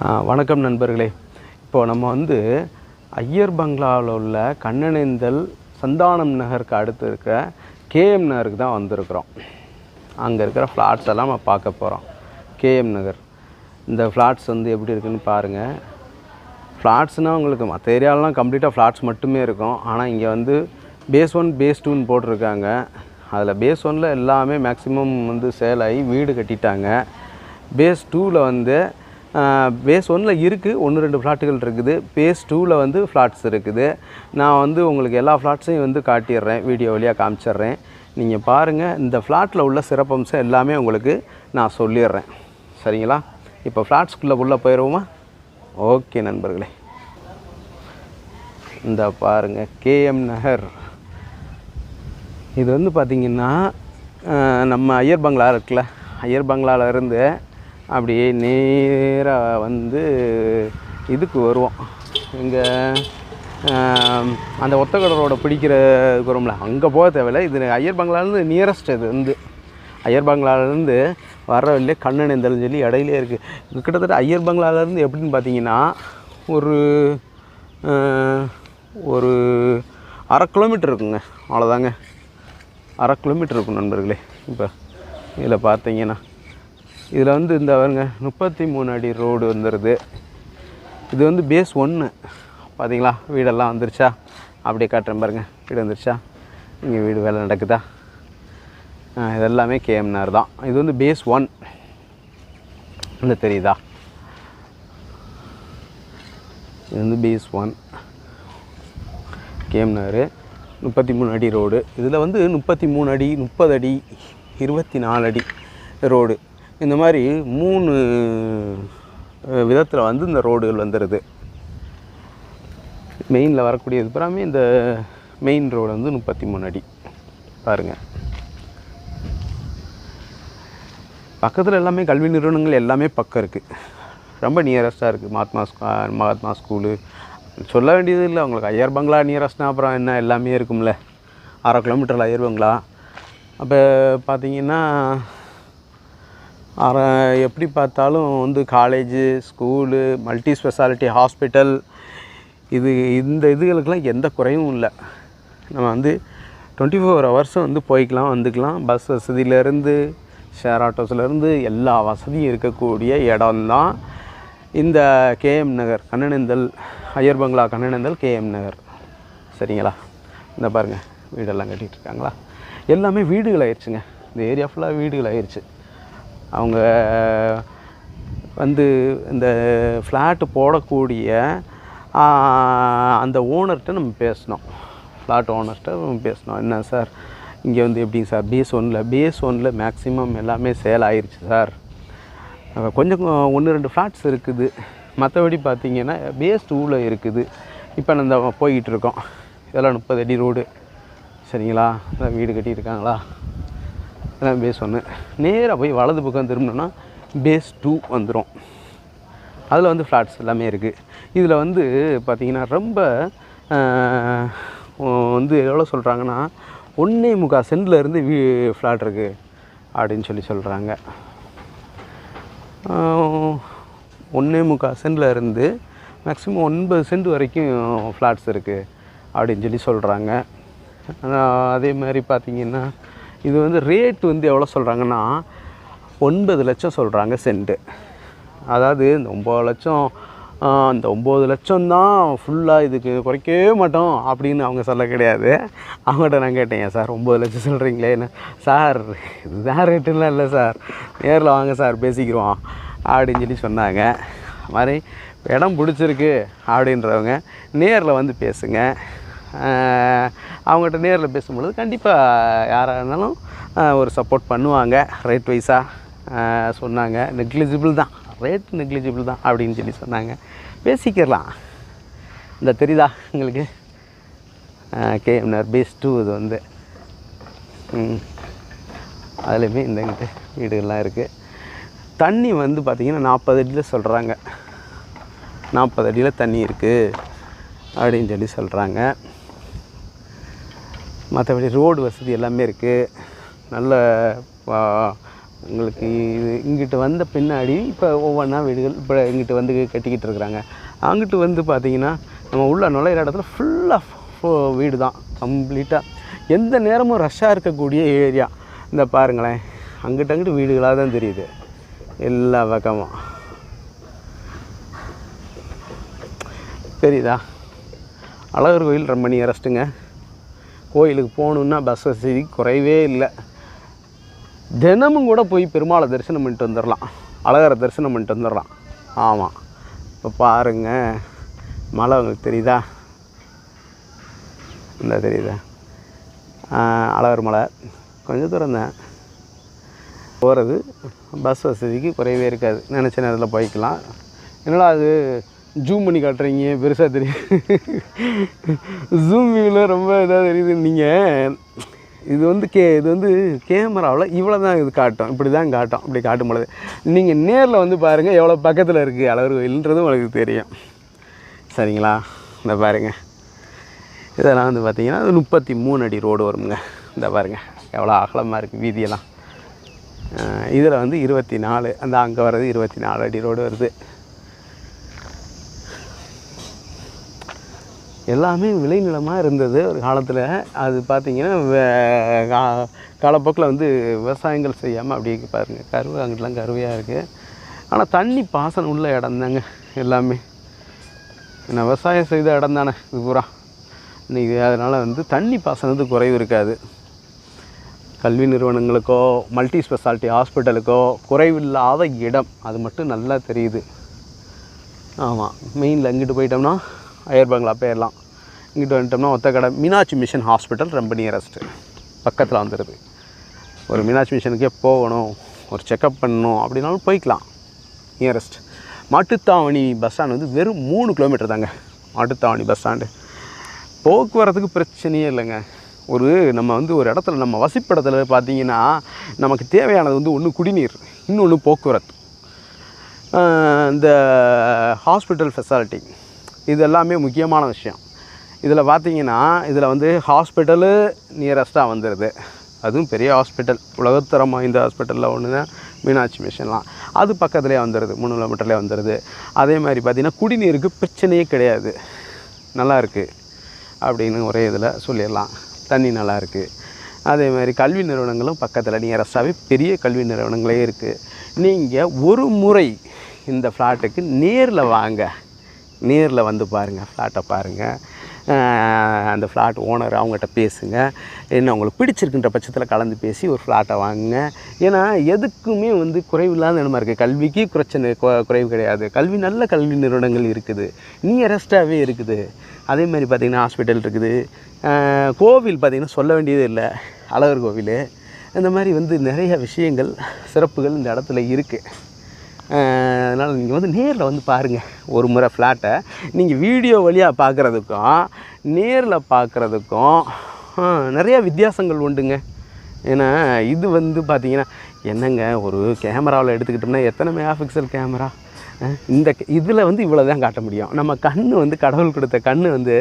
வணக்கம் நண்பர்களே. இப்போது நம்ம வந்து ஐயர் பங்களாவில் உள்ள கண்ணனேந்தல் சந்தானம் நகருக்கு அடுத்து இருக்கிற கேஎம் நகருக்கு தான் வந்திருக்கிறோம். அங்கே இருக்கிற ஃப்ளாட்ஸ் எல்லாம் நம்ம பார்க்க போகிறோம் கேஎம் நகர். இந்த ஃப்ளாட்ஸ் வந்து எப்படி இருக்குன்னு பாருங்கள் ஃப்ளாட்ஸ்னால் உங்களுக்கு மற்ற ஏரியாலலாம் கம்ப்ளீட்டாக ஃப்ளாட்ஸ் மட்டுமே இருக்கும். ஆனால் இங்கே வந்து பேஸ் ஒன் பேஸ் டூன்னு போட்டிருக்காங்க. அதில் பேஸ் ஒனில் எல்லாமே மேக்ஸிமம் வந்து சேல் ஆகி வீடு கட்டிட்டாங்க. பேஸ் டூவில் வந்து பேஸ் ஒன்னில் இருக்குது ஒன்று ரெண்டு ஃப்ளாட்டுகள் இருக்குது. பேஸ் டூவில் வந்து ஃப்ளாட்ஸ் இருக்குது. நான் வந்து உங்களுக்கு எல்லா ஃப்ளாட்ஸையும் வந்து காட்டிடுறேன். வீடியோ வழியாக காமிச்சிடுறேன். நீங்கள் பாருங்கள் இந்த ஃப்ளாட்டில் உள்ள சிறப்பம்சம் எல்லாமே உங்களுக்கு நான் சொல்லிடுறேன். சரிங்களா? இப்போ ஃப்ளாட்ஸ்குள்ளே உள்ளே போயிடுவோமா ஓகே நண்பர்களே. இந்த பாருங்க கேஎம் நகர். இது வந்து பார்த்திங்கன்னா நம்ம ஐயர் பங்களா இருக்குல்ல? ஐயர் பங்களால இருந்து அப்படியே நேராக வந்து இதுக்கு வருவோம். இங்கே அந்த ஒத்தக்கடை ரோட பிடிக்கிறதுக்கு வரும்ல அங்கே போக தேவையில்ல. இது ஐயர் பங்களாலேருந்து நியரஸ்ட் இது வந்து. ஐயர் பங்களாலேருந்து வர வழியிலே கண்ணனேந்தல்னு சொல்லி இடையிலே இருக்குது கிட்டத்தட்ட ஐயர் பங்களாலேருந்து எப்படின்னு பார்த்தீங்கன்னா ஒரு ஒரு அரை கிலோமீட்டர் இருக்குங்க. அவ்வளோதாங்க அரை கிலோமீட்டர் இருக்கும் நண்பர்களே இப்போ இதில் பார்த்தீங்கன்னா. இதில் வந்து இந்த பாருங்க முப்பத்தி மூணு அடி ரோடு வந்துடுது இது வந்து பேஸ் ஒன்று பார்த்தீங்களா? வீடெல்லாம் வந்துருச்சா? அப்படியே காட்டுறேன் பாருங்கள் வீடு வந்துருச்சா? இங்கே வீடு வேலை நடக்குதா? இதெல்லாமே கேஎம்ஆர் தான். இது வந்து பேஸ் ஒன். இந்த தெரியுதா? இது வந்து பேஸ் ஒன். கேஎம்ஆர் முப்பத்தி மூணு அடி ரோடு. இதில் வந்து முப்பத்தி மூணு அடி முப்பது அடி இருபத்தி நாலு அடி ரோடு. இந்த மாதிரி மூணு விதத்தில் வந்து இந்த ரோடுகள் வந்துடுது மெயினில் வரக்கூடியது பூராமே இந்த மெயின் ரோடு வந்து முப்பத்தி மூணு அடி. பாருங்கள் பக்கத்தில் எல்லாமே கல்வி நிறுவனங்கள் எல்லாமே பக்கம் இருக்குது ரொம்ப நியரஸ்ட்டாக இருக்குது மகாத்மா ஸ்கூ மகாத்மா ஸ்கூலு. சொல்ல வேண்டியது இல்லை. உங்களுக்கு ஐயர் பங்களா நியரஸ்ட்னா அப்புறம் என்ன? எல்லாமே இருக்கும்ல. அரை கிலோமீட்டரில் ஐயர் பங்களா. அப்போ பார்த்தீங்கன்னா எப்படி பார்த்தாலும் வந்து college school multi speciality hospital இது இந்த இதுகளுக்கெல்லாம் எந்த குறையும் இல்லை. நம்ம வந்து டுவெண்ட்டி ஃபோர் ஹவர்ஸும் வந்து போய்க்கலாம் வந்துக்கலாம். பஸ் வசதியிலேருந்து ஷேர் ஆட்டோஸ்லேருந்து எல்லா வசதியும் இருக்கக்கூடிய இடம்தான் இந்த கேஎம் நகர் கண்ணனேந்தல் ஐயர் பங்களா கண்ணனந்தல் கேஎம் நகர். சரிங்களா? இந்த பாருங்கள் வீடெல்லாம் கட்டிகிட்டு இருக்காங்களா? எல்லாமே வீடுகள் ஆயிடுச்சுங்க. இந்த ஏரியா ஃபுல்லாக வீடுகள் ஆயிடுச்சு. அவங்க வந்து இந்த ஃப்ளாட்டு போடக்கூடிய அந்த ஓனர்கிட்ட நம்ம பேசினோம் ஃப்ளாட் ஓனர்கிட்ட நம்ம பேசினோம் என்ன சார்? இங்கே வந்து எப்படிங்க சார்? பேஸ் ஒனில் பேஸ் ஒனில் மேக்ஸிமம் எல்லாமே சேல் ஆயிடுச்சு சார். கொஞ்சம் ஒன்று ரெண்டு ஃப்ளாட்ஸ் இருக்குது. மற்றபடி பார்த்தீங்கன்னா பிஎஸ் டூவில் இருக்குது. இப்போ இந்த போய்கிட்டு இருக்கோம். இதெல்லாம் முப்பது அடி ரோடு சரிங்களா? வீடு கட்டியிருக்காங்களா இதான் பேஸ் ஒன்று நேராக போய் வலது பக்கம் திரும்பினோன்னா பேஸ் டூ வந்துடும் அதில் வந்து ஃப்ளாட்ஸ் எல்லாமே இருக்குது இதில் வந்து பார்த்திங்கன்னா ரொம்ப வந்து எவ்வளோ சொல்கிறாங்கன்னா ஒன்றே முக்கால் சென்டில் இருந்து வீ ஃப்ளாட் இருக்குது அப்படின்னு சொல்லி சொல்கிறாங்க ஒன்றே முக்கால் சென்டில் இருந்து மேக்ஸிமம் ஒன்பது சென்ட் வரைக்கும் ஃப்ளாட்ஸ் இருக்குது அப்படின்னு சொல்லி சொல்கிறாங்க அதே மாதிரி பார்த்திங்கன்னா இது வந்து ரேட் வந்து எவ்வளோ சொல்கிறாங்கன்னா ஒன்பது லட்சம் சொல்கிறாங்க சென்ட்டு அதாவது இந்த ஒம்பது லட்சம் அந்த இந்த ஒம்பது லட்சம் தான் ஃபுல்லாக இதுக்கு குறைக்கவே மாட்டோம் அப்படின்னு அவங்க சொல்ல கிடையாது. அவங்கள்ட்ட நான் கேட்டேன் சார் ஒம்பது லட்சம் சொல்கிறீங்களே என்ன சார் இதுதான் ரேட்டுலாம் இல்லை சார். நேரில் வாங்க சார் பேசிக்கிறோம் அப்படின்னு சொல்லி சொன்னாங்க. அது மாதிரி இடம் பிடிச்சிருக்கு அப்படின்றவங்க நேரில் வந்து பேசுங்க. அவங்ககிட்ட நேரில் பேசும்பொழுது கண்டிப்பாக யாராக இருந்தாலும் ஒரு சப்போர்ட் பண்ணுவாங்க. ரேட் வைஸாக சொன்னாங்க. நெக்லிஜிபிள் தான். ரேட் நெக்லிஜிபிள் தான் அப்படின்னு சொல்லி சொன்னாங்க. பேசிக்கிறலாம் இந்த தெரியுதா உங்களுக்கு? கேஎம்ஆர் பேஸ் டூ இது வந்து. அதுலேயுமே இந்த வீடுகள்லாம் இருக்குது தண்ணி வந்து பார்த்திங்கன்னா நாற்பது அடியில் சொல்கிறாங்க நாற்பது அடியில் தண்ணி இருக்குது அப்படின்னு சொல்லி சொல்கிறாங்க மற்றபடி ரோடு வசதி எல்லாமே இருக்குது நல்ல உங்களுக்கு இது இங்கிட்டு வந்த பின்னாடி இப்போ ஒவ்வொன்றா வீடுகள் இப்போ இங்கிட்டு வந்து கட்டிக்கிட்டு இருக்கிறாங்க. அங்கிட்டு வந்து பார்த்திங்கன்னா நம்ம உள்ள நுழையிற இடத்துல ஃபுல்லாக வீடு தான் கம்ப்ளீட்டாக எந்த நேரமும் ரஷ்ஷாக இருக்கக்கூடிய ஏரியா. இந்த பாருங்களேன். அங்கிட்ட அங்கிட்டு வீடுகளாக தான் தெரியுது. எல்லா பக்கமும். தெரியுதா? அழகர் கோயில் ரொம்ப நியரஸ்ட்டுங்க கோயிலுக்கு போகணுன்னா பஸ் வசதி குறைவே இல்லை. தினமும் கூட போய் பெருமாளை தரிசனம் பண்ணிட்டு வந்துடலாம் அழகரை தரிசனம் பண்ணிட்டு வந்துடலாம் ஆமாம் இப்போ பாருங்கள் மலை உங்களுக்கு தெரியுதா? இந்த தெரியுதா? அழகர் மலை. கொஞ்சம் தூரம் தான். போகிறது பஸ் வசதிக்கு குறைவே இருக்காது. நினச்ச நேரத்தில் போய்க்கலாம். என்னடா அது ஜூம் பண்ணி காட்டுறீங்க பெருசாக தெரியும் ஜூம் வியூவில் ரொம்ப இதாக தெரியுது. நீங்கள் இது வந்து கே இது வந்து கேமராவில் இவ்வளோ தான் இது காட்டும். இப்படி தான் காட்டும். இப்படி காட்டும் பொழுது நீங்கள் நேரில் வந்து பாருங்கள் எவ்வளோ பக்கத்தில் இருக்குது அளவு கோயில்ன்றதும் உங்களுக்கு தெரியும். சரிங்களா? இந்த பாருங்கள் இதெல்லாம் வந்து பார்த்திங்கன்னா அது முப்பத்தி மூணு அடி ரோடு வருங்க. இந்த பாருங்க. எவ்வளோ அகலமாக இருக்குது வீதியெல்லாம். இதில் வந்து இருபத்தி நாலு அந்த அங்கே வர்றது இருபத்தி நாலு அடி ரோடு வருது. எல்லாமே விளைநிலமாக இருந்தது ஒரு காலத்தில். அது பார்த்திங்கன்னா காலப்போக்கில் வந்து விவசாயங்கள் செய்யாமல் அப்படியே பாருங்கள் கருவு அங்கிட்டலாம் கருவையாக இருக்குது ஆனால் தண்ணி பாசனம் உள்ள இடம் தாங்க எல்லாமே. நான் விவசாயம் செய்த இடம் தானே இது பூரா. இன்றைக்கி அதனால் வந்து தண்ணி பாசனத்துக்கு குறைவு இருக்காது. கல்வி நிறுவனங்களுக்கோ மல்டி ஸ்பெஷாலிட்டி ஹாஸ்பிட்டலுக்கோ குறைவில்லாத இடம். அது மட்டும் நல்லா தெரியுது. ஆமாம் மெயினில் அங்கிட்டு போயிட்டோம்னா அயர் பங்களா போயிடலாம் இங்கிட்ட வந்துட்டோம்னா ஒத்தக்கடை மீனாட்சி மிஷன் ஹாஸ்பிட்டல் ரொம்ப நியரஸ்ட்டு பக்கத்தில் வந்துடுது ஒரு மீனாட்சி மிஷனுக்கே போகணும் ஒரு செக்கப் பண்ணணும் அப்படின்னாலும் போய்க்கலாம். நியரஸ்ட் மாட்டுத்தாவணி பஸ் ஸ்டாண்ட் வந்து வெறும் மூணு கிலோமீட்டர் தாங்க. மாட்டுத்தாவணி பஸ் ஸ்டாண்டு போக்குவரத்துக்கு பிரச்சனையே இல்லைங்க. ஒரு நம்ம வந்து ஒரு இடத்துல நம்ம வசிப்பிடத்தில் பார்த்தீங்கன்னா நமக்கு தேவையானது வந்து ஒன்று குடிநீர் இன்னொன்று போக்குவரத்து. இந்த ஹாஸ்பிட்டல் ஃபெசாலிட்டி இது எல்லாமே முக்கியமான விஷயம். இதில் பார்த்தீங்கன்னா இதில் வந்து ஹாஸ்பிட்டலு நியரஸ்ட்டாக வந்துடுது அதுவும் பெரிய ஹாஸ்பிட்டல். உலகத்தரம் வாய்ந்த ஹாஸ்பிட்டலில் ஒன்று தான் மீனாட்சி மிஷன்லாம். அது பக்கத்துலேயே வந்துடுது மூணு கிலோமீட்டர்லேயே வந்துடுது அதே மாதிரி பார்த்திங்கன்னா குடிநீருக்கு பிரச்சனையே கிடையாது. நல்லா இருக்குது அப்படின்னு ஒரே இதில் சொல்லிடலாம். தண்ணி நல்லா இருக்குது அதே மாதிரி கல்வி நிறுவனங்களும் பக்கத்தில் நியரஸ்டாகவே பெரிய கல்வி நிறுவனங்களே இருக்குது நீங்கள் ஒரு முறை இந்த ஃப்ளாட்டுக்கு நேரில் வாங்க. நேரில் வந்து பாருங்கள் ஃப்ளாட்டை பாருங்கள் அந்த ஃப்ளாட் ஓனர் அவங்ககிட்ட பேசுங்க. என்ன உங்களுக்கு பிடிச்சிருக்குன்ற பட்சத்தில் கலந்து பேசி ஒரு ஃப்ளாட்டை வாங்குங்க. ஏன்னா எதுக்குமே வந்து குறைவில்லாத இடமா இருக்குது கல்விக்கு பிரச்சனை குறைவு கிடையாது. கல்வி நல்ல கல்வி நிறுவனங்கள் இருக்குது. நியரஸ்ட்டாகவே இருக்குது. அதே மாதிரி பார்த்திங்கன்னா ஹாஸ்பிட்டல் இருக்குது. கோவில் பார்த்திங்கன்னா சொல்ல வேண்டியதே இல்லை. அழகர் கோவில். இந்த மாதிரி வந்து நிறைய விஷயங்கள் சிறப்புகள் இந்த இடத்துல இருக்குது அதனால் நீங்கள் வந்து நேரில் வந்து பாருங்கள் ஒரு முறை ஃப்ளாட்டை நீங்கள் வீடியோ வழியாக பார்க்குறதுக்கும் நேரில் பார்க்குறதுக்கும் நிறைய வித்தியாசங்கள் உண்டுங்க. ஏன்னா இது வந்து பார்த்திங்கன்னா என்னங்க ஒரு கேமராவில் எடுத்துக்கிட்டோம்னா எத்தனை மெகா பிக்சல் கேமரா இந்த இதில் வந்து இவ்வளோ தான் காட்ட முடியும். நம்ம கண் வந்து கடவுள் கொடுத்த கண் வந்து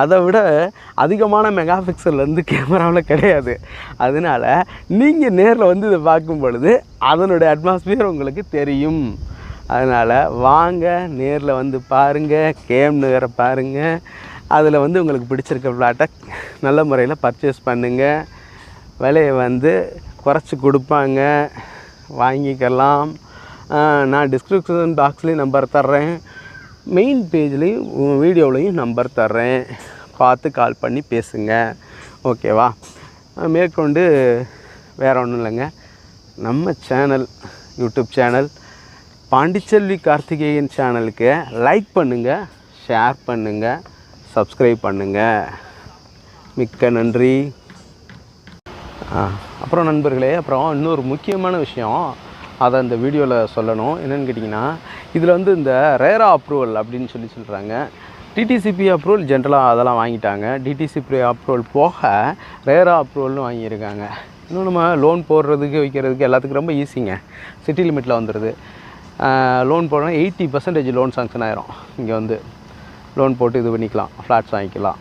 அதை விட அதிகமான மெகா பிக்சல் வந்து கேமராவில் கிடையாது. அதனால் நீங்கள் நேரில் வந்து இதை பார்க்கும் பொழுது அதனுடைய அட்மாஸ்பியர் உங்களுக்கு தெரியும். அதனால் வாங்க நேரில் வந்து பாருங்கள் கேம் நகரை பாருங்கள் அதில் வந்து உங்களுக்கு பிடிச்சிருக்க ஃப்ளாட்டை நல்ல முறையில் பர்ச்சேஸ் பண்ணுங்கள் விலையை வந்து குறைச்சி கொடுப்பாங்க. வாங்கிக்கலாம். நான் டிஸ்கிரிப்ஷன் பாக்ஸ்லேயும் நம்பர் தர்றேன். மெயின் பேஜ்லேயும் வீடியோவிலையும் நம்பர் தர்றேன். பார்த்து கால் பண்ணி பேசுங்க. ஓகேவா மேற்கொண்டு வேறு ஒன்றும் இல்லைங்க. நம்ம channel YouTube channel Pandiselvi Karthikeyan சேனலுக்கு லைக் பண்ணுங்கள் ஷேர் பண்ணுங்கள் சப்ஸ்கிரைப் பண்ணுங்கள் மிக்க நன்றி. அப்புறம் நண்பர்களே அப்புறம் இன்னொரு முக்கியமான விஷயம். அதை இந்த வீடியோவில் சொல்லணும். என்னென்னு கேட்டிங்கன்னா இதில் வந்து இந்த ரேரா அப்ரூவல் அப்படின்னு சொல்லி சொல்கிறாங்க டிடிசிபி அப்ரூவல் ஜென்ரலாக அதெல்லாம் வாங்கிட்டாங்க. டிடிசிபி அப்ரூவல் போக ரேரா அப்ரூவல்னு வாங்கியிருக்காங்க. இன்னும் நம்ம லோன் போடுறதுக்கு வைக்கிறதுக்கு எல்லாத்துக்கும் ரொம்ப ஈஸிங்க சிட்டி லிமிட்டில் வந்துடுது லோன் போடணும் எயிட்டி பர்சன்டேஜ் லோன் சாங்ஷன் ஆயிரும். இங்கே வந்து லோன் போட்டு இது பண்ணிக்கலாம். ஃப்ளாட்ஸ் வாங்கிக்கலாம்.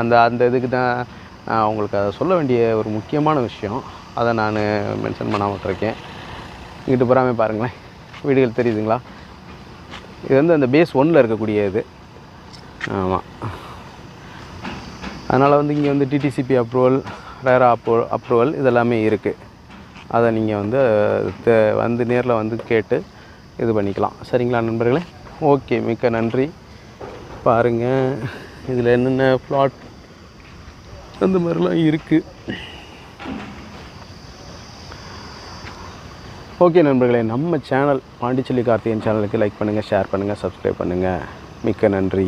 அந்த அந்த இதுக்கு தான் உங்களுக்கு அதை சொல்ல வேண்டிய ஒரு முக்கியமான விஷயம். அதை நான் மென்ஷன் பண்ணாம விட்டுருக்கேன். இங்கிட்டு புறாமே பாருங்களேன். வீடுகள் தெரியுதுங்களா? இது வந்து அந்த பேஸ் ஒன்னில் இருக்கக்கூடிய இது. ஆமாம் அதனால் வந்து இங்கே வந்து டிடிசிபி அப்ரூவல் ரேரா அப்ரூ அப்ரூவல் இதெல்லாமே இருக்குது அதை நீங்கள் வந்து வந்து நேரில் வந்து கேட்டு இது பண்ணிக்கலாம். சரிங்களா நண்பர்களே? ஓகே மிக்க நன்றி. பாருங்கள் இதில் என்னென்ன ப்ளாட் அந்த மாதிரிலாம் இருக்குது ஓகே நண்பர்களே நம்ம சேனல் பாண்டிச்செல்லி கார்த்திகேயன் சேனலுக்கு லைக் பண்ணுங்கள் ஷேர் பண்ணுங்கள் சப்ஸ்கிரைப் பண்ணுங்கள் மிக்க நன்றி.